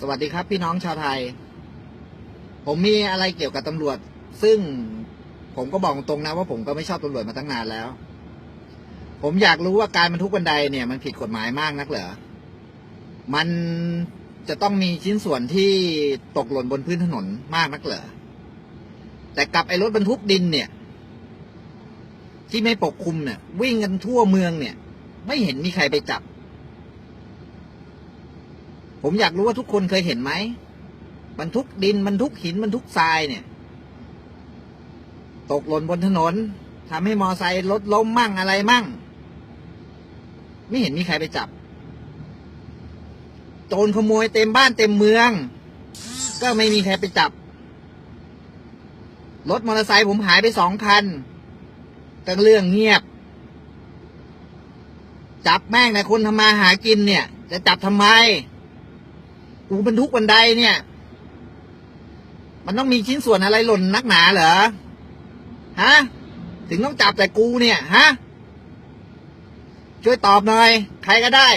สวัสดีครับ พี่น้องชาวไทย ผมมีอะไรเกี่ยวกับตำรวจ ซึ่งผมก็บอกตรงนะว่าผมก็ไม่ชอบตำรวจมาตั้งนานแล้ว ผมอยากรู้ว่าการบรรทุกบันไดเนี่ย มันผิดกฎหมายมากนักเหรอ มันจะต้องมีชิ้นส่วนที่ตกหล่นบนพื้นถนนมากนักเหรอ แต่กับไอ้รถบรรทุกดินเนี่ย ที่ไม่ปกคลุมเนี่ย วิ่งกันทั่วเมืองเนี่ย ไม่เห็นมีใครไปจับ ผมอยากรู้ว่าทุกคนเคยเห็นไหมบรรทุกดินบรรทุกหินบรรทุกทรายเนี่ย ตกหล่นบนถนนทำให้มอไซค์รถล้มมั่งอะไรมั่ง ไม่เห็นมีใครไปจับ โจรขโมยเต็มบ้านเต็มเมือง ก็ไม่มีใครไปจับ รถมอเตอร์ไซค์ผมหายไปสองคันแต่เรื่องเงียบ จับแม่งในะคนทำมาหากินเนี่ย จะจับทำไม กูบรรทุกบันไดเนี่ย มันต้องมีชิ้นส่วนอะไรหล่นนักหนาเหรอ ฮะ ถึงต้องจับแต่กูเนี่ย ฮะ ช่วยตอบหน่อย ใครก็ได้